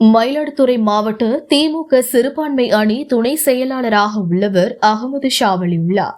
மயிலாடுதுறை மாவட்ட திமுக சிறுபான்மை அணி துணை செயலாளராக உள்ளவர் அகமது ஷாவலி உள்ளார்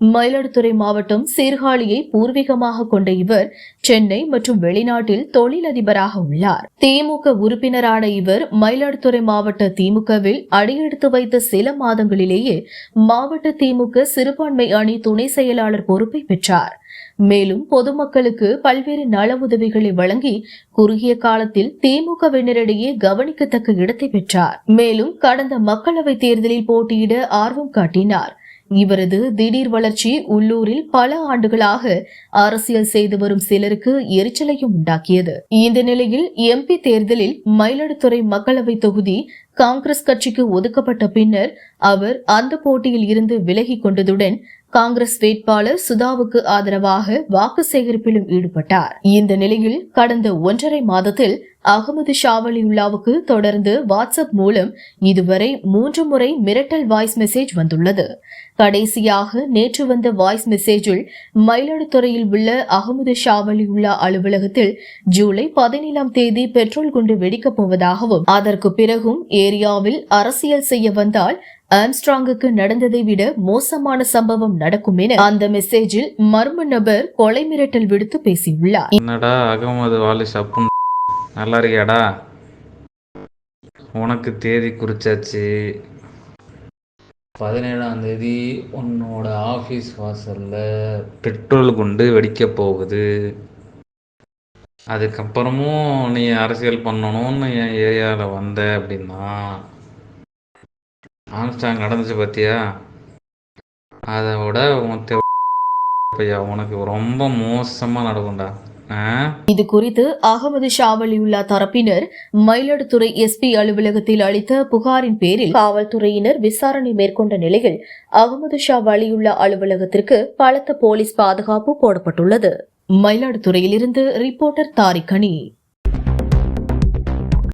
மயிலாடுதுறை மாவட்டம் சீர்காழியை பூர்வீகமாக கொண்ட இவர் சென்னை மற்றும் வெளிநாட்டில் தொழிலதிபராக உள்ளார். திமுக உறுப்பினரான இவர் மயிலாடுதுறை மாவட்ட திமுகவில் அடியெடுத்து வைத்த சில மாதங்களிலேயே மாவட்ட திமுக சிறுபான்மை அணி துணை செயலாளர் பொறுப்பை பெற்றார். மேலும் பொதுமக்களுக்கு பல்வேறு நல உதவிகளை வழங்கி குறுகிய காலத்தில் திமுகவினரிடையே கவனிக்கத்தக்க இடத்தை பெற்றார். மேலும் கடந்த மக்களவைத் தேர்தலில் போட்டியிட ஆர்வம் காட்டினார். இவரது திடீர் வளர்ச்சி உள்ளூரில் பல ஆண்டுகளாக அரசியல் செய்து வரும் சிலருக்கு எரிச்சலையும் உண்டாக்கியது. இந்த நிலையில் எம்பி தேர்தலில் மயிலாடுதுறை மக்களவை தொகுதி காங்கிரஸ் கட்சிக்கு ஒதுக்கப்பட்ட பின்னர் அவர் அந்த போட்டியில் இருந்து விலகி கொண்டதுடன் காங்கிரஸ் வேட்பாளர் சுதாவுக்கு ஆதரவாக வாக்கு சேகரிப்பிலும் ஈடுபட்டார். இந்த நிலையில் கடந்த ஒன்றரை மாதத்தில் அகமது ஷாவலியுல்லாவுக்கு தொடர்ந்து வாட்ஸ்அப் மூலம் இதுவரை மூன்று முறை மிரட்டல் வாய்ஸ் மெசேஜ் வந்துள்ளது. கடைசியாக நேற்று வந்த வாய்ஸ் மெசேஜில் மயிலாடுதுறையில் உள்ள அகமது ஷாவலியுல்லா அலுவலகத்தில் ஜூலை பதினேழாம் தேதி பெட்ரோல் குண்டு வெடிக்கப் போவதாகவும் அதற்கு பிறகும் ஏரியாவில் அரசியல் செய்ய வந்தால் ஆம்ஸ்ட்ராங்குக்கு நடந்ததை விட மோசமான சம்பவம் நடக்கும் என அந்த மெசேஜில் மர்ம நபர் கொலை மிரட்டல் விடுத்து பேசியுள்ளார். என்னடா அகமது வாலிஸ் அப்புன் நல்லா இருக்கியாடா? உனக்கு தேதி குறிச்சாச்சு. பதினேழாம் தேதி உன்னோட ஆஃபீஸ் வாசல்ல பெட்ரோல் குண்டு வெடிக்க போகுது. அதுக்கப்புறமும் நீ அரசியல் பண்ணணும்னு என் ஏரியாவில் வந்த அப்படின்னா ஆம்ஸ்டாங் நடந்துச்சு பார்த்தியா அதை விட உன் உனக்கு ரொம்ப மோசமாக நடக்கும்டா. இது குறித்து அகமது ஷாவலியுல்லா தரப்பினர் மயிலாடுதுறை எஸ்பி அலுவலகத்தில் அளித்த புகாரின் பேரில் காவல்துறையினர் விசாரணை மேற்கொண்ட நிலையில் அகமது ஷா வலியுல்லா அலுவலகத்திற்கு பலத்த போலீஸ் பாதுகாப்பு போடப்பட்டுள்ளது. மயிலாடுதுறையிலிருந்து ரிப்போர்ட்டர் தாரிக் தாரிகனி